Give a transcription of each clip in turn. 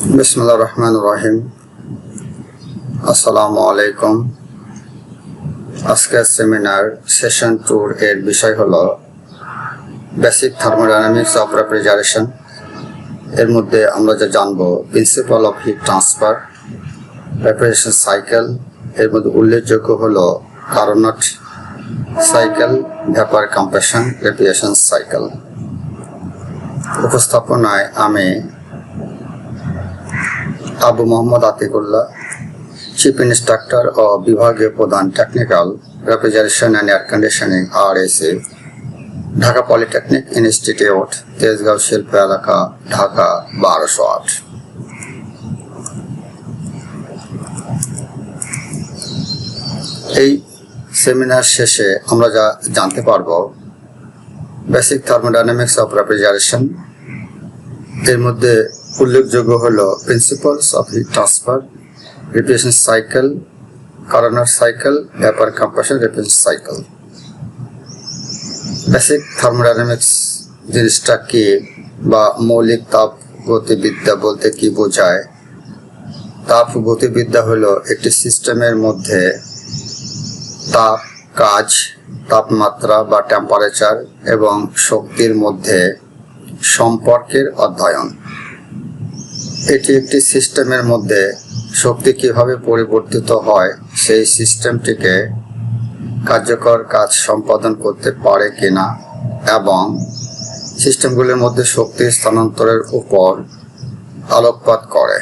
বিসমুল্লাহ রহমান রহিম। আসসালামু আলাইকুম আজকের সেমিনার সেশন টুর এর বিষয় হলো বেসিক থার্মোডাইনামিক্স অফ রেফ্রিজারেশন এর মধ্যে আমরা যা জানব principle of heat transfer refrigeration cycle এর মধ্যে উল্লেখযোগ্য হল Carnot cycle vapour compression refrigeration cycle উপস্থাপনায় আমি আবু মোহাম্মদ আতিকুল্লাহ চিফ ইন্সট্রাক্টর ও বিভাগীয় প্রধান technical refrigeration and air conditioning R AC Dhaka polytechnic institute Tejgaon শিল্প এলাকা, ঢাকা বারোশো আট। এই সেমিনার শেষে আমরা যা জানতে পারব বেসিক থার্মোডাইনামিক্স অফ রেফ্রিজারেশন এর মধ্যে উল্লেখযোগ্য হল principles of heat transfer রিপ্লেশন cycle Carnot cycle vapour compression রিপ্লেশন cycle basic thermodynamics জিনিসটা কি বা মৌলিক তাপ গতিবিদ্যা বলতে কি বোঝায়? তাপ গতিবিদ্যা হলো একটি সিস্টেমের মধ্যে তাপ, কাজ, তাপমাত্রা বা টেম্পারেচার এবং শক্তির মধ্যে সম্পর্কের অধ্যয়ন। এটি একটি সিস্টেমের মধ্যে শক্তি কীভাবে পরিবর্তিত হয়, সেই সিস্টেমটিকে কার্যকর কাজ সম্পাদন করতে পারে কিনা এবং সিস্টেমগুলির মধ্যে শক্তি স্থানান্তরের উপর আলোকপাত করে।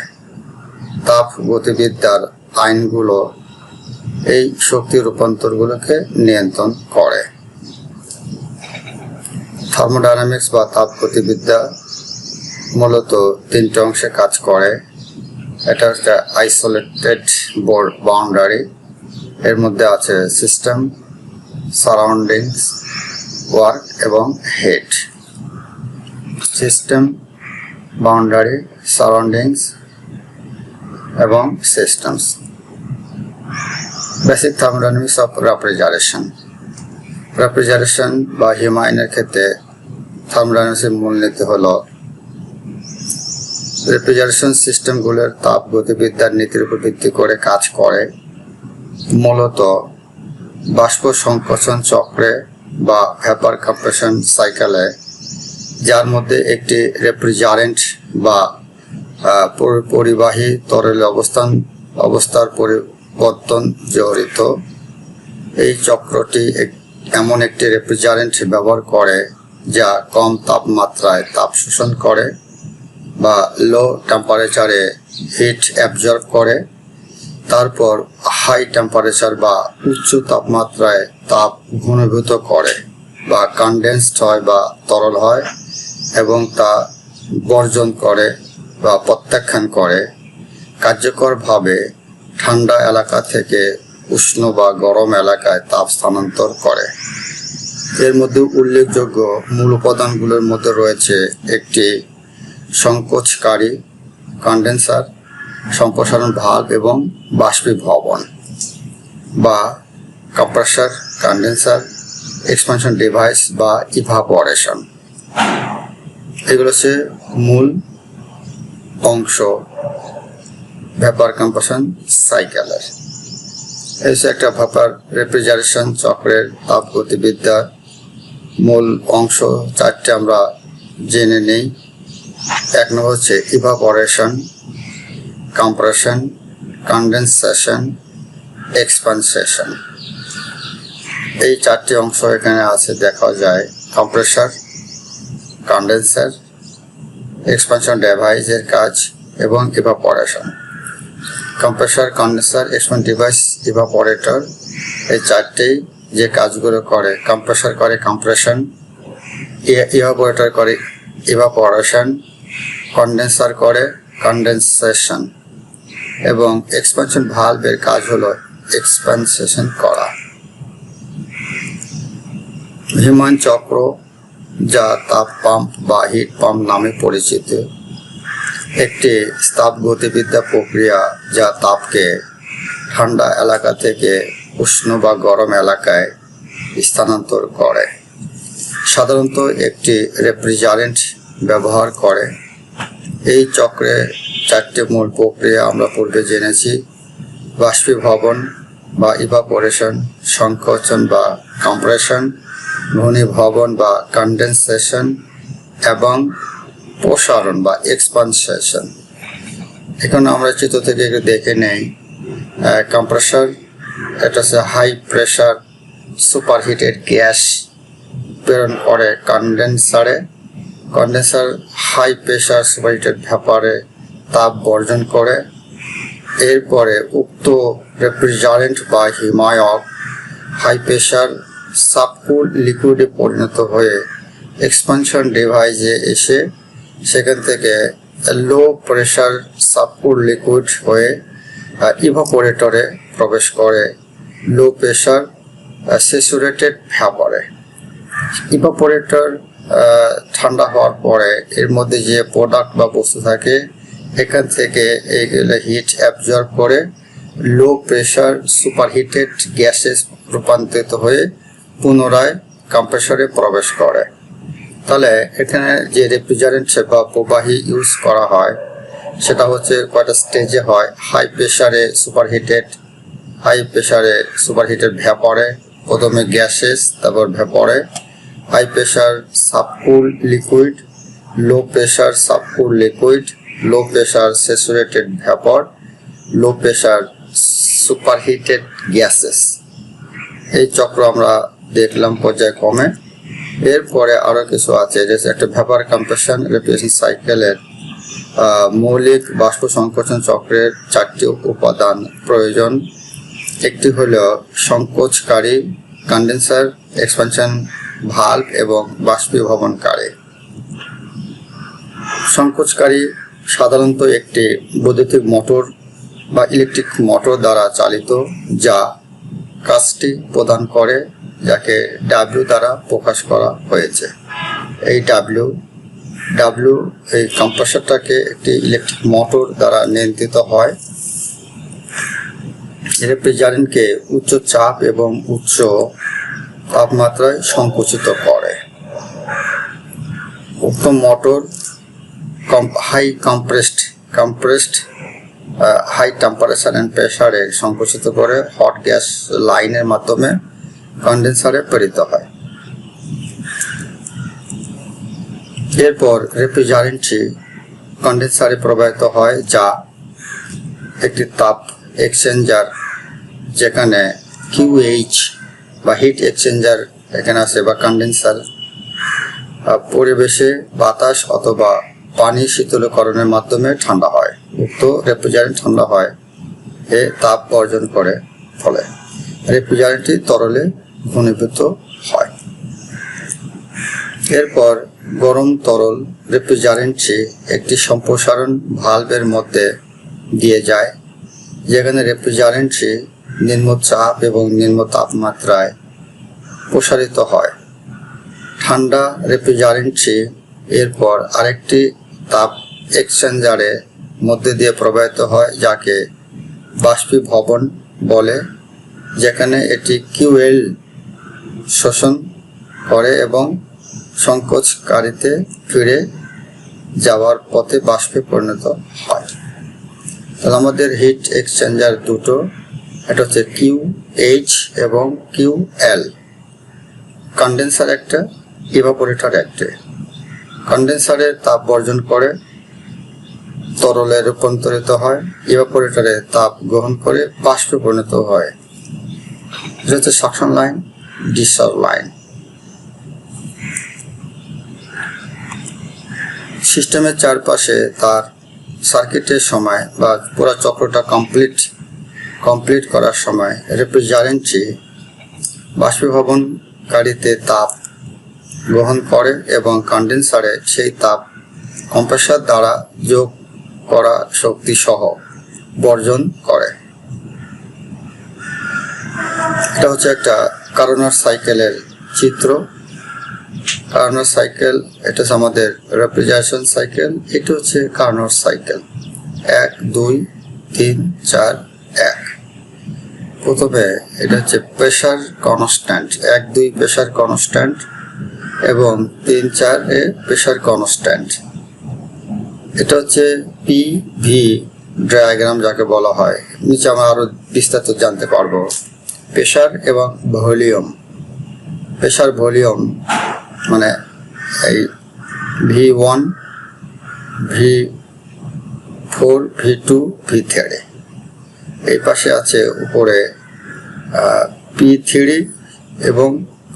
তাপ গতিবিদ্যার আইনগুলো এই শক্তি রূপান্তরগুলোকে নিয়ন্ত্রণ করে। থার্মোডাইনামিক্স বা তাপ গতিবিদ্যা মূলত তিনটে অংশে কাজ করে। এটা হচ্ছে আইসোলেটেড বোর্ড বাউন্ডারি এর মধ্যে আছে সিস্টেম সারাউন্ডিংস ওয়ার্ক এবং হেড সিস্টেম বাউন্ডারি সারাউন্ডিংস এবং systems basic thermodynamics of refrigeration refrigeration বা হিমায়নের ক্ষেত্রে থার্মোডাইনামিক্সের মূলনীতি হলো রেফ্রিজারেশন সিস্টেমগুলোর তাপ গতিবিদ্যার নীতির উপর ভিত্তি করে কাজ করে। মূলত বাষ্প সংকোচন চক্রে বা ভ্যাপার কম্প্রেশন সাইকেলে যার মধ্যে একটি রেফ্রিজারেন্ট বা পরিবাহী তরল অবস্থান, অবস্থার পরিবর্তন জড়িত। এই চক্রটি এমন একটি রেফ্রিজারেন্ট ব্যবহার করে যা কম তাপমাত্রায় তাপ শোষণ করে। বা লো টেম্পারেচারে হিট অ্যাবজর্ব করে, তারপর হাই টেম্পারেচার বা উচ্চ তাপমাত্রায় তাপ ঘনীভূত করে বা কনডেন্সড হয় বা তরল হয় এবং তা বর্জন করে বা প্রত্যাখ্যান করে। কার্যকরভাবে ঠান্ডা এলাকা থেকে উষ্ণ বা গরম এলাকায় তাপ স্থানান্তর করে। এর মধ্যে উল্লেখযোগ্য মূল উপাদানগুলোর মধ্যে রয়েছে একটি সংকোচকারী কন্ডেন্সার সম্প্রসারণ ভাগ এবং বাষ্পীভবন বা কম্প্রেসার কন্ডেন্সার এক্সপানশন ডিভাইস বা ইভাপোরেশন এগুলো হচ্ছে মূল অংশ ভ্যাপার কম্প্রেশন সাইকেলের এই হচ্ছে একটা ভ্যাপার রেফ্রিজারেশন চক্রের তাপ গতিবিদ্যার মূল অংশ। চারটে আমরা জেনে নেই। এক নম্বর হচ্ছে ইভাপোরেশন কম্প্রেশন কন্ডেনসেশন এক্সপানসেশন এই চারটি অংশ এখানে আছে, দেখা যায় কম্প্রেসার কন্ডেন্সার এক্সপানশন ডিভাইসের কাজ এবং evaporation compressor condenser expansion device evaporator এই চারটেই যে কাজগুলো করে কম্প্রেসার করে কম্প্রেশন ইভাপোরেটর করে ইভাপোরেশন কন্ডেন্সার করে কন্ডেনসেশন এবং এক্সপানশন ভালভের কাজ হলো এক্সপানসেশন করা। হিমান চক্র যা তাপ পাম্প বা হিট পাম্প নামে পরিচিত, একটি তাপ গতিবিদ্যা প্রক্রিয়া যা তাপকে ঠান্ডা এলাকা থেকে উষ্ণ বা গরম এলাকায় স্থানান্তর করে। সাধারণত একটি রেফ্রিজারেন্ট ব্যবহার করে। এই চক্রে চারটি মূল প্রক্রিয়া আমরা পূর্বে জেনেছি। বাষ্পীভবন বা ইভাপোরেশন সংকোচন বা কম্প্রেশন ঘনীভবন বা কন্ডেনসেশন এবং প্রসারণ বা এক্সপানসেশন এখন আমরা চিত্র থেকে একটু দেখে নেই। কম্প্রেসার এটা হচ্ছে হাই প্রেশার সুপারহিটেড গ্যাস প্রেরণ করে কন্ডেন্সারে কন্ডেন্সার হাই প্রেশার সুপারহিটেড ভ্যাপারে তাপ বর্জন করে। এরপরে উক্ত রেফ্রিজারেন্ট বা হিমায়ক হাই প্রেশার সাবকুল লিকুইডে পরিণত হয়ে এক্সপানশন ডিভাইসে এসে সেখান থেকে লো প্রেশার সাবকুল লিকুইড হয়ে ইভাপোরেটরে প্রবেশ করে লো প্রেশার স্যাচুরেটেড ভ্যাপারে। ইভাপোরেটর ঠান্ডা হওয়ার পরে এর মধ্যে যে প্রোডাক্ট বা বস্তু থাকে, এখান থেকে এইগুলো হিট অ্যাবজর্ব করে লো প্রেশার সুপারহিটেড গ্যাসে রূপান্তরিত হয়ে পুনরায় কম্প্রেসরে প্রবেশ করে। তাহলে এখানে যে রেফ্রিজারেন্ট বা প্রবাহী ইউজ করা হয়, সেটা হচ্ছে কয়টা স্টেজে হয়। হাই প্রেশারে সুপারহিটেড হাই প্রেশারে সুপারহিটেড ভ্যাপরে প্রথমে গ্যাসেস তারপর ভ্যাপরে high pressure subcool liquid low pressure subcool liquid low pressure saturated vapour low pressure superheated gases এই চক্র আমরা দেখলাম পর্যায় পর্যায়ক্রমে। এরপরে আরও কিছু আছে, যে একটা ভ্যাপার কম্প্রেশন রেপিয়েশন সাইকেলের মৌলিক বাষ্প সংকোচন চক্রের চারটি উপাদান প্রয়োজন। একটি হলো সংকোচকারী কন্ডেন্সার এক্সপানশন ভাল্ব এবং বাষ্পীভবনকারী। সংকোচকারী সাধারণত একটি বৈদ্যুতিক মোটর বা ইলেকট্রিক মোটর দ্বারা চালিত, যা কাজটি প্রদান করে, যাকে ডাব্লিউ দ্বারা প্রকাশ করা হয়েছে। এই ডাব্লিউ ডাব্লিউ এই কম্প্রেসারটাকে একটি ইলেকট্রিক মোটর দ্বারা নিয়ন্ত্রিত হয়। রেফ্রিজারেন্টকে উচ্চ চাপ এবং উচ্চ তাপমাত্রায় সংকুচিত করে। উক্ত motor high compressed compressed high temperature and প্রেশারে সংকুচিত করে হট গ্যাস লাইনের মাধ্যমে কন্ডেন্সারে প্রেরিত হয়। এরপর রেফ্রিজারেন্টটি কন্ডেন্সারে প্রবাহিত হয় যা একটি তাপ এক্সচেঞ্জার যেখানে কিউএইচ বা হিট এক্সচেঞ্জার এখানে আছে বা কন্ডেন্সার পরিবেশে বাতাস অথবা পানি শীতলকরণের মাধ্যমে ঠান্ডা হয়, উক্ত রেফ্রিজারেন্ট ঠান্ডা হয়। এ তাপ অর্জন করে, ফলে রেফ্রিজারেন্টটি তরলে ঘনীভূত হয়। এরপর গরম তরল রেফ্রিজারেন্টটি একটি সম্প্রসারণ ভালভের মধ্যে দিয়ে যায়, যেখানে রেফ্রিজারেন্টটি নিম্ন চাপ এবং নিম্ন তাপমাত্রায় প্রসারিত হয়। ঠান্ডা রেফ্রিজারেন্টটি এরপর আরেকটি তাপ এক্সচেঞ্জারের মধ্যে দিয়ে প্রবাহিত হয়, যাকে বাষ্পীভবন বলে, যেখানে এটি কিউএল শোষণ করে এবং সংকোচকারীতে ফিরে যাওয়ার পথে বাষ্পে পরিণত হয়। তাহলে আমাদের হিট এক্সচেঞ্জার দুটো এটা হচ্ছে কিউ এইচ এবং কিউ এল কন্ডেন্সার একটা ইভাপোরেটর একটা। কন্ডেন্সারে তাপ বর্জন করে, তরলে রূপান্তরিত হয় ইভাপোরেটরে তাপ গ্রহণ করে, বাষ্পে পরিণত হয়। এটা হচ্ছে সাকশন লাইন ডিসার লাইন সিস্টেমের চারপাশে তার সার্কিটের সময় বা পুরো চক্রটা কমপ্লিট কমপ্লিট করার সময় রেফ্রিজারেন্টটি বাষ্পীভবনকারীতে তাপ গ্রহণ করে এবং কন্ডেন্সারে সেই তাপ কম্প্রেসার দ্বারা যোগ করা শক্তি সহ বর্জন করে। এটা হচ্ছে একটা কারোনার সাইকেলের চিত্র। কার্নার সাইকেল এটা হচ্ছে আমাদের রেফ্রিজারেশন সাইকেল এটা হচ্ছে কার্নার সাইকেল এক, দুই, তিন, চার, এক। প্রথমে এটা হচ্ছে প্রেশার কনস্ট্যান্ট। এক, দুই প্রেশার কনস্ট্যান্ট এবং তিন, চার, এ প্রেশার কনস্ট্যান্ট। এটা হচ্ছে পি ভি ডায়াগ্রাম যাকে বলা হয়। নিচে আমরা আরও বিস্তারিত জানতে পারব। প্রেশার এবং ভলিউম। প্রেশার ভলিউম মানে এই V one V four V two V three এই পাশে আছে উপরে পি থ্রি এবং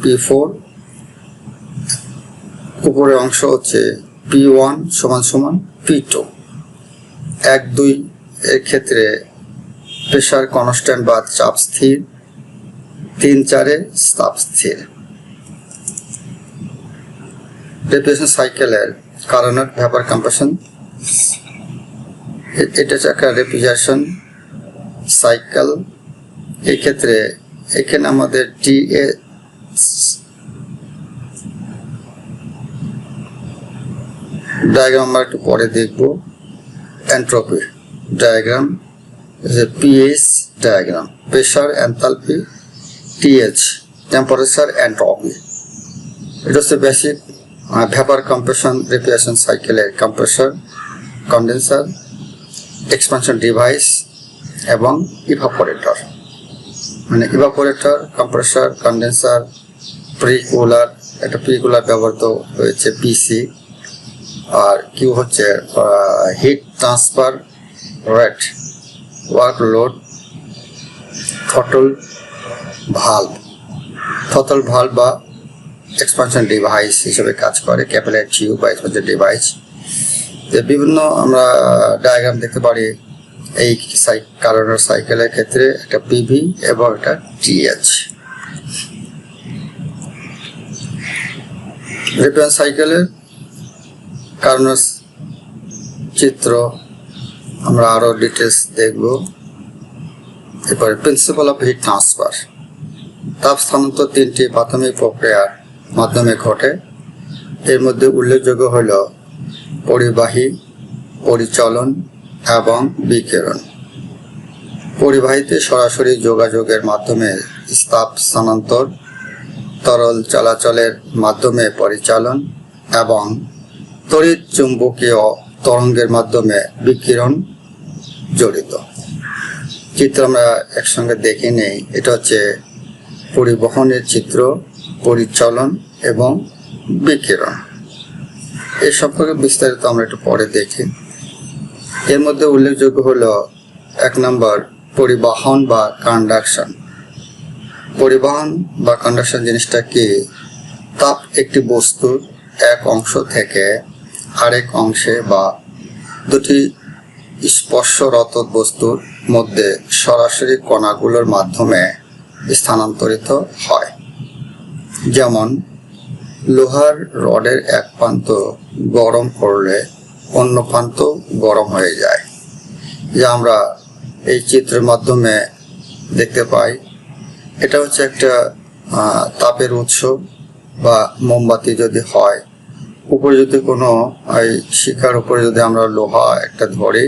পি ফোর। উপরের অংশ হচ্ছে পি ওয়ান সমান সমান পি টু। এক, দুই এর ক্ষেত্রে প্রেশার কনস্ট্যান্ট বা চাপ স্থির। তিন, চারে চাপ স্থির। রেপিয়েশন সাইকেলের কারণের ভ্যাপার কম্প্রেশন এটা একটা রেফ্রিজারেশন সাইকেল এক্ষেত্রে এখানে আমাদের টি এ ডায়াগ্রাম আমরা একটু পরে দেখব। Entropy diagram PH diagram pressure enthalpy TH temperature entropy এটা হচ্ছে বেসিক ভ্যাপার কম্প্রেশন রেপিয়েশন সাইকেলের কম্প্রেসর কন্ডেন্সার এক্সপানশন ডিভাইস এবং ইভাপোরেটর মানে ইভাপোরেটর কম্প্রেসর কন্ডেন্সার প্রিকুলার একটা প্রিকুলার ব্যবহৃত হয়েছে পিসি আর কিউ হচ্ছে heat transfer rate workload throttle ভালো থটল ভালো বা এক্সপানশন ডিভাইস হিসেবে কাজ করে ক্যাপিলার টিউব বা এক্সপানশন ডিভাইস বিভিন্ন আমরা ডায়াগ্রাম দেখতে পারি এই কারণের সাইকেলের ক্ষেত্রে একটা পিভি এবং একটা টিএচ রিপেয়ার সাইকেলের কারণের চিত্র আমরা আরও ডিটেলস দেখব। এরপরে প্রিন্সিপাল অফ হিট ট্রান্সফার তাপ স্থানান্তর তিনটি প্রাথমিক প্রক্রিয়ার মাধ্যমে ঘটে। এর মধ্যে উল্লেখযোগ্য হল পরিবাহী, পরিচলন এবং বিকিরণ। পরিবাহীতে সরাসরি যোগাযোগের মাধ্যমে তাপ স্থানান্তর, তরল চলাচলের মাধ্যমে পরিচালন এবং তড়িৎ চুম্বকীয় তরঙ্গের মাধ্যমে বিকিরণ জড়িত। চিত্র আমরা একসঙ্গে দেখে নেই। এটা হচ্ছে পরিবহনের চিত্র, পরিচালন এবং বিকিরণ। এই সম্পর্কে বিস্তারিত আমরা একটু পরে দেখি। এর মধ্যে উল্লেখযোগ্য হলো এক নম্বর পরিবহন বা কন্ডাকশন পরিবহন বা কন্ডাকশন জিনিসটা কি? তাপ একটি বস্তুর এক অংশ থেকে আরেক অংশে বা দুটি স্পর্শরত বস্তুর মধ্যে সরাসরি কণাগুলোর মাধ্যমে স্থানান্তরিত হয়। যেমন, লোহার রডের এক প্রান্ত গরম করলে অন্য প্রান্ত গরম হয়ে যায়। যা আমরা এই চিত্রের মাধ্যমে দেখতে পাই। এটা হচ্ছে একটা তাপের উৎস বা মোমবাতি যদি হয়, উপরে যদি কোনো এই শিকার উপরে যদি আমরা লোহা একটা ধরি,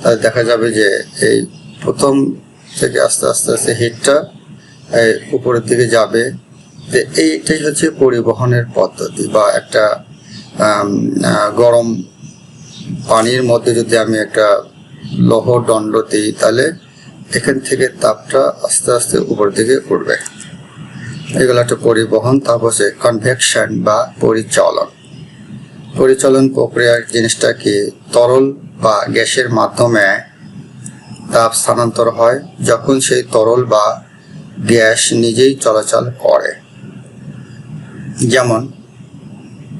তাহলে দেখা যাবে যে এই প্রথম থেকে আস্তে আস্তে আস্তে হিটটা এই উপরের দিকে যাবে। তো এইটাই হচ্ছে পরিবহনের পদ্ধতি বা একটা গরম পানির মধ্যে যদি আমি একটা লৌহ দণ্ড দিই, তাহলে এখান থেকে তাপটা আস্তে আস্তে উপর দিকে উঠবে। এগুলো একটা পরিবহন তাপ হচ্ছে কনভেকশন বা পরিচলন। পরিচলন প্রক্রিয়ার জিনিসটা কি? তরল বা গ্যাসের মাধ্যমে তাপ স্থানান্তর হয়, যখন সেই তরল বা গ্যাস নিজেই চলাচল করে। যেমন,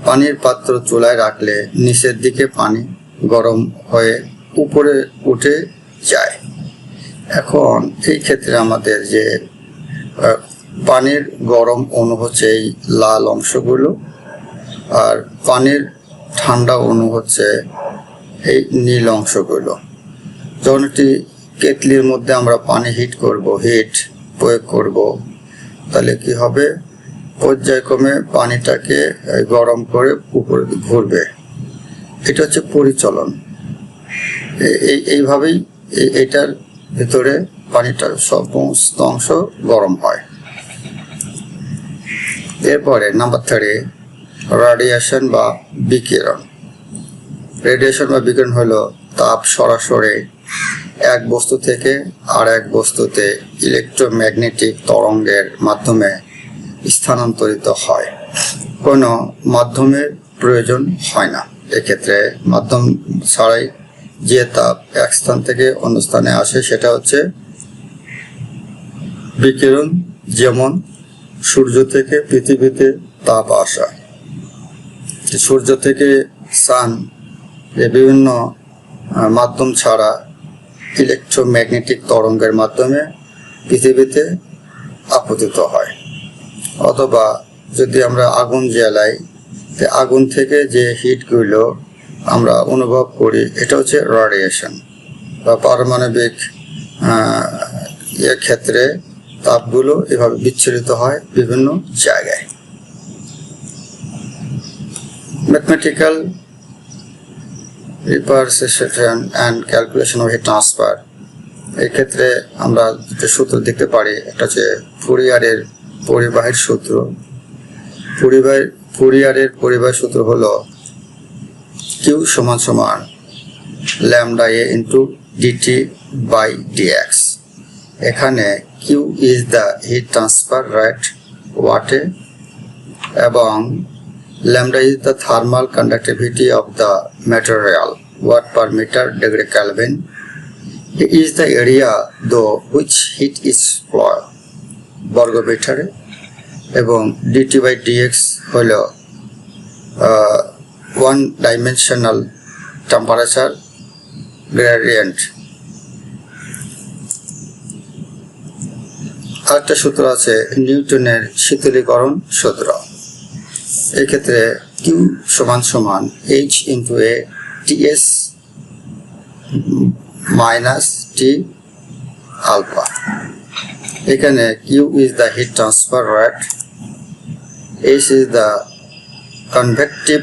পানির পাত্র চুলায় রাখলে নিচের দিকে পানি গরম হয়ে উপরে উঠে যায়। এখন এই ক্ষেত্রে আমাদের যে পানির গরম অণু হচ্ছে এই লাল অংশগুলো, আর পানির ঠান্ডা অণু হচ্ছে এই নীল অংশগুলো। যখন একটি কেটলির মধ্যে আমরা পানি হিট করব, হিট প্রয়োগ করব, তাহলে কি হবে? পর্যায়ক্রমে পানিটাকে গরম করে উপরে ঘুরবে। এটা হচ্ছে পরিচলন। এইভাবেই এটার ভিতরে পানিটার সমস্ত অংশ গরম হয়। এরপরে নাম্বার থ্রি রাডিয়েশন বা বিকিরণ। রেডিয়েশন বা বিকিরণ হলো তাপ সরাসরি এক বস্তু থেকে আর এক বস্তুতে ইলেকট্রোম্যাগনেটিক তরঙ্গের মাধ্যমে স্থানান্তরিত হয়। কোনো মাধ্যমের প্রয়োজন হয় না। এক্ষেত্রে মাধ্যম ছাড়াই যে তাপ এক স্থান থেকে অন্য স্থানে আসে, সেটা হচ্ছে বিকিরণ যেমন সূর্য থেকে পৃথিবীতে তাপ আসা। সূর্য থেকে সান বিভিন্ন মাধ্যম ছাড়া ইলেকট্রোম্যাগনেটিক তরঙ্গের মাধ্যমে পৃথিবীতে আপতিত হয়। অথবা যদি আমরা আগুন জ্বালাই আগুন থেকে যে হিটগুলো আমরা অনুভব করি, এটা হচ্ছে রেডিয়েশন বা পারমাণবিক ক্ষেত্রে তাপগুলো এভাবে বিচ্ছুরিত হয় বিভিন্ন জায়গায়। Mathematical repercussion and calculation of heat transfer ক্ষেত্রে আমরা দুটো সূত্র দেখতে পারি, একটা হচ্ছে ফুরিয়ারের পরিবাহের সূত্র। পরিবাহের ফুরিয়ারের পরিবার সূত্র হল কিউ সমান সমান lambda A into DT by D X এখানে Q is the heat transfer rate ওয়াটে এবং lambda is the thermal conductivity of the material, watt per metre degree Kelvin. Is the area through which heat is flow বর্গ মিটারে এবং DT by DX হল one dimensional temperature gradient আরেকটা সূত্র আছে, নিউটনের শীতলীকরণ সূত্র। এক্ষেত্রে কিউ সমান সমান H into A TS minus T alpha এখানে Q is the heat transfer rate H is the convective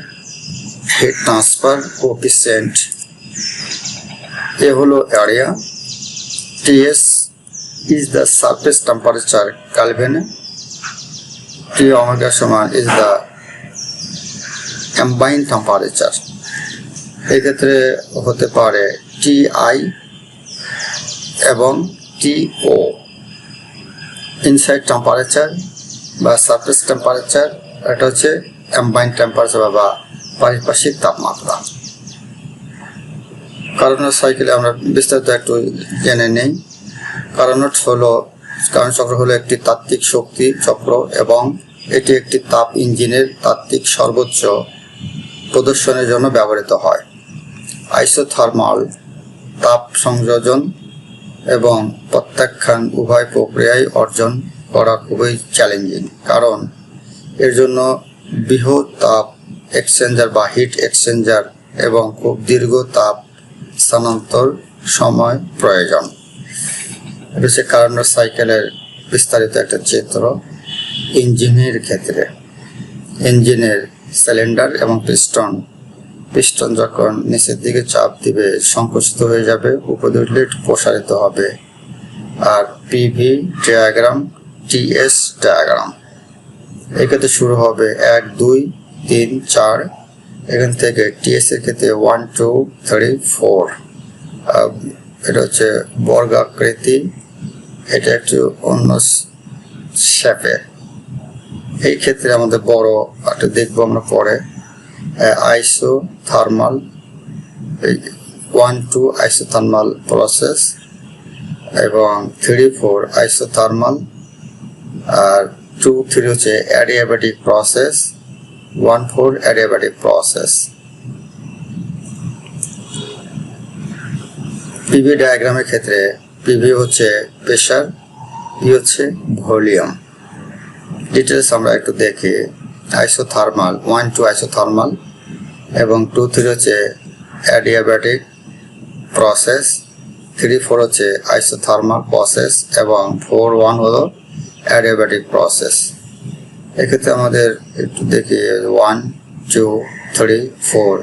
heat transfer coefficient A হলো area TS is the surface temperature কালভেনে T omega সমান ইজ দ্য কম্বাইন টেম্পারেচার এক্ষেত্রে হতে পারে T I এবং T O inside temperature বা surface temperature এটা হচ্ছে combine temperature বা পারিপার্শ্বিক তাপমাত্রা। কারণের সাইকেলে আমরা বিস্তারিত একটু জেনে নেই। কারণ হলো, কারণ চক্র হলো একটি তাত্ত্বিক শক্তি চক্র এবং এটি একটি তাপ ইঞ্জিনের তাত্ত্বিক সর্বোচ্চ প্রদর্শনের জন্য ব্যবহৃত হয়। আইসোথার্মাল তাপ সংযোজন এবং প্রত্যাখ্যান উভয় প্রক্রিয়ায় অর্জন করা খুবই চ্যালেঞ্জিং কারণ এর জন্য বৃহৎ তাপ এক্সচেঞ্জার বা হিট এক্সচেঞ্জার এবং খুব দীর্ঘ তাপ স্থানান্তর সময় প্রয়োজন। এটা হচ্ছে সাইকেলের বিস্তারিত একটা চিত্র ইঞ্জিনের ক্ষেত্রে। ইঞ্জিনের সিলিন্ডার এবং পিস্টন পিস্টন যখন নিচের দিকে চাপ দিবে, সংকুচিত হয়ে যাবে উঠলে প্রসারিত হবে। আর পিভি ডায়াগ্রাম টিএস ডায়াগ্রাম এক্ষেত্রে শুরু হবে এক, দুই, তিন, চার। এখান থেকে টিএস এর ক্ষেত্রে ওয়ান টু থ্রি ফোর এটা হচ্ছে বর্গাকৃতি। এটা একটু অন্য শেপে এই ক্ষেত্রে আমাদের বড় একটা দেখব আমরা পরে। Isothermal one two iso process এবং থ্রি ফোর আইসো থার্মাল আর টু থ্রি হচ্ছে adiabatic process one four adiabatic process PV ডায়াগ্রামের ক্ষেত্রে পিভি হচ্ছে প্রেশার পি হচ্ছে ভলিউম ডিটেলস আমরা একটু দেখি। আইসোথার্মাল ওয়ান টু আইসোথার্মাল এবং টু থ্রি হচ্ছে অ্যাডিয়াবেটিক প্রসেস থ্রি ফোর হচ্ছে আইসোথার্মাল প্রসেস এবং ফোর ওয়ান হলো অ্যাডিয়াবেটিক প্রসেস এক্ষেত্রে আমাদের একটু দেখি ওয়ান টু থ্রি ফোর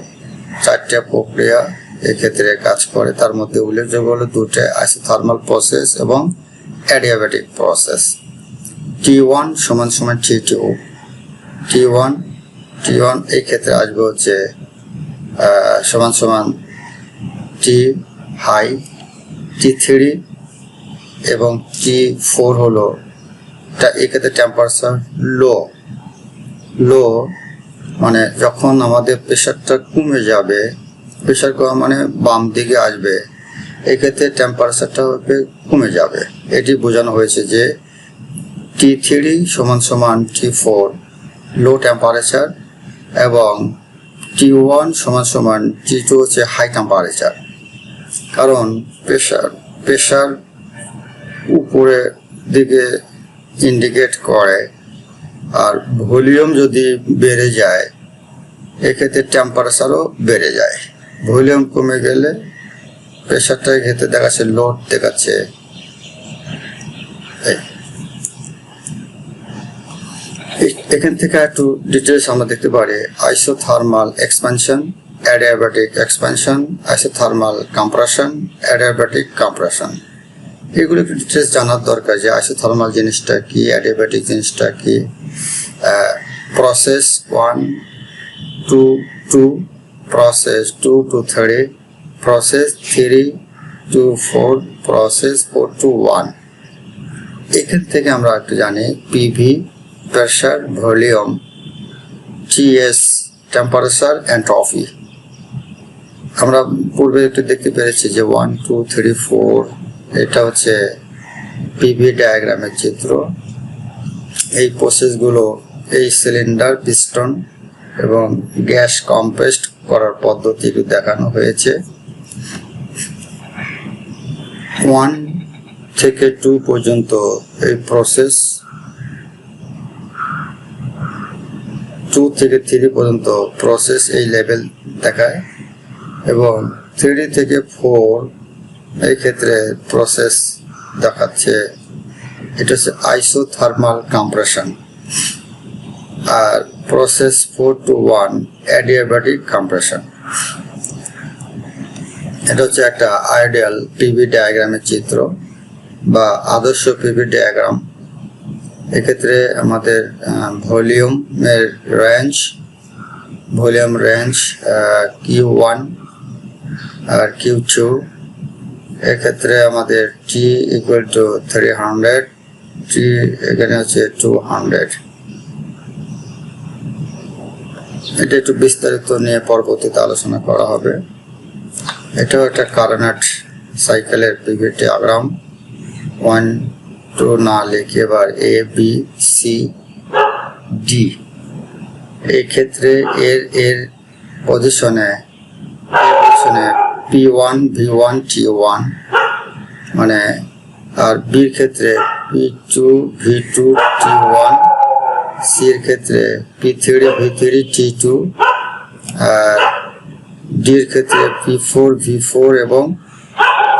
চারটে প্রক্রিয়া এক্ষেত্রে কাজ করে। তার মধ্যে উল্লেখযোগ্য হলো দুটো আইসোথার্মাল প্রসেস এবং অ্যাডিয়াবেটিক প্রসেস টি ওয়ান সমান সমান T two T one T one এই ক্ষেত্রে আসবে হচ্ছে সমান সমান টি হাই টি থ্রি এবং টি ফোর হলো এক্ষেত্রে টেম্পারেচার লো লো মানে যখন আমাদের প্রেশারটা কমে যাবে প্রেশার কমা মানে বাম দিকে আসবে এক্ষেত্রে টেম্পারেচারটা কমে যাবে। এটি বোঝানো হয়েছে যে টি থ্রি সমান সমান টি ফোর লো টেম্পারেচার এবং টি ওয়ান সমান সমান টি টু হচ্ছে হাই টেম্পারেচার কারণ প্রেশার প্রেশার উপরে দিকে ইন্ডিকেট করে আর ভলিউম যদি বেড়ে যায়, এক্ষেত্রে টেম্পারেচারও বেড়ে যায়। ভলিউম কমে গেলে প্রেশারটা ক্ষেত্রে দেখাচ্ছে লোড দেখাচ্ছে। এই। এখান থেকে একটু ডিটেলস আমরা দেখতে পারি। Isothermal expansion adiabatic expansion isothermal compression adiabatic compression এগুলো একটু ডিটেলস জানার দরকার যে আইসোথার্মাল জিনিসটা কি অ্যাডিয়াবেটিক জিনিসটা কি। Process one to two process two to three process three to four process four to one এখান থেকে আমরা একটু জানি PV pressure volume TS temperature entropy আমরা পূর্বে একটু দেখতে পেরেছি যে ওয়ান টু থ্রি ফোর এটা হচ্ছে পিভি ডায়াগ্রামের চিত্র। এই প্রসেসগুলো এই সিলিন্ডার পিস্টন এবং গ্যাস কম্পেস্ট করার পদ্ধতি দেখানো হয়েছে। ওয়ান থেকে টু পর্যন্ত এই প্রসেস টু থেকে থ্রি পর্যন্ত প্রসেস এই লেভেল দেখায় এবং থ্রি থেকে ফোর এই ক্ষেত্রে প্রসেস দেখাচ্ছে। এটা হচ্ছে isothermal compression R process four to one adiabatic compression এটা হচ্ছে একটা আইডিয়াল পিভি ডায়াগ্রামের চিত্র বা আদর্শ পিভি ডায়াগ্রাম এক্ষেত্রে আমাদের ভলিউমের range volume range Q one আর কিউ টু এক্ষেত্রে আমাদের T equal to three hundred T এখানে হচ্ছে টু হান্ড্রেড এটা একটু বিস্তারিত নিয়ে পরবর্তীতে আলোচনা করা হবে। এটাও একটা কারনাট সাইকেলের পিভি ডায়াগ্রাম ওয়ান টু না লিখে এবার এ বি সি ডি এই ক্ষেত্রে এর এর পজিশনে পজিশনে P one V one T one মানে আর বির ক্ষেত্রে P two V two T one সির ক্ষেত্রে P three V three T two আর ডির ক্ষেত্রে পি ফোর ভি ফোর এবং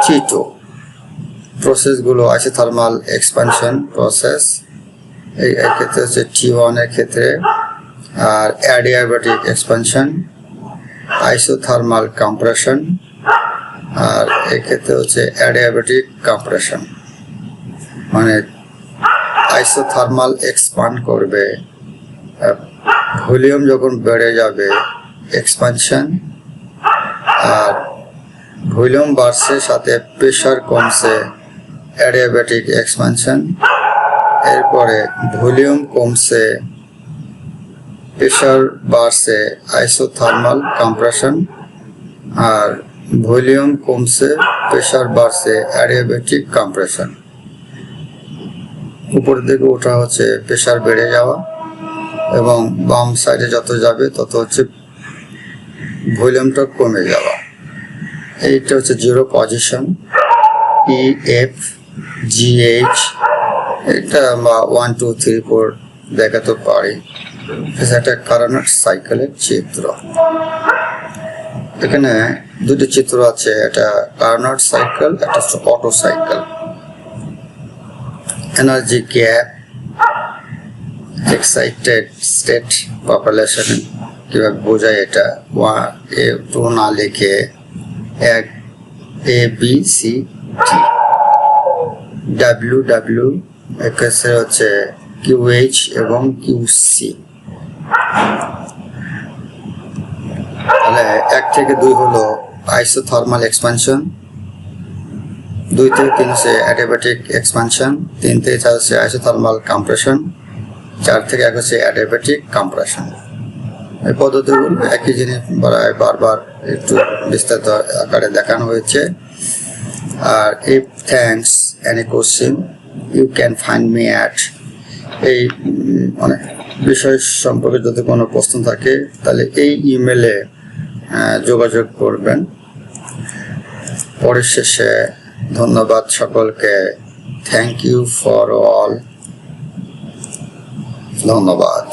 টি টু প্রসেসগুলো আছে থার্মাল এক্সপানশন প্রসেস এই ক্ষেত্রে হচ্ছে টি ওয়ানের ক্ষেত্রে, আর অ্যাডিয়াবেটিক এক্সপানশন আইসোথার্মাল কম্প্রেশন আর এক্ষেত্রে হচ্ছে অ্যাডিয়াবেটিক কম্প্রেশন মানে আইসোথার্মাল এক্সপান্ড করবে ভলিউম যখন বেড়ে যাবে এক্সপানশন আর ভলিউম বাড়ছে, সাথে প্রেশার কমছে অ্যাডিয়াবেটিক এক্সপানশন, এরপরে ভলিউম কমছে, প্রেশার বাড়ছে, আইসোথার্মাল কম্প্রেশন, আর ভলিউম কমছে, প্রেশার বাড়ছে, অ্যাডিয়াবেটিক কম্প্রেশন। উপরের দিকে ওঠা হচ্ছে প্রেশার বেড়ে যাওয়া এবং বাম সাইডে যত যাবে তত হচ্ছে ভলিউমটা কমে যাওয়া। এইটা হচ্ছে zero position E F H এটা আমরা ওয়ান টু থ্রি ফোর দেখাতে পারি। একটা কারণের সাইকেলের চিত্র। এখানে দুটি চিত্র আছে এটা কার্নার সাইকেল একটা Otto cycle energy gap excited state population কীভাবে বোঝায় এটা? ওয়ান এ টু না লিখে এক A B C T W W হচ্ছে কিউ এইচ এবং কিউ সি তাহলে এক থেকে দুই হলো আইসোথার্মাল এক্সপানশন দুই থেকে তিন হচ্ছে অ্যাডিয়াবেটিক এক্সপানশন তিন থেকে চার হচ্ছে আইসোথার্মাল কম্প্রেশন চার থেকে এক হচ্ছে অ্যাডিয়াবেটিক কম্প্রেশন এই পদ্ধতিগুলো একই জিনিস বারবার একটু বিস্তারিত আকারে দেখানো হয়েছে। আর if thanks any question you can find me at এই অনেক বিষয় সম্পর্কে যদি কোনো প্রশ্ন থাকে, তাহলে এই ইমেলে যোগাযোগ করবেন। পরিশেষে ধন্যবাদ সকলকে। থ্যাংক ইউ ফর অল ধন্যবাদ।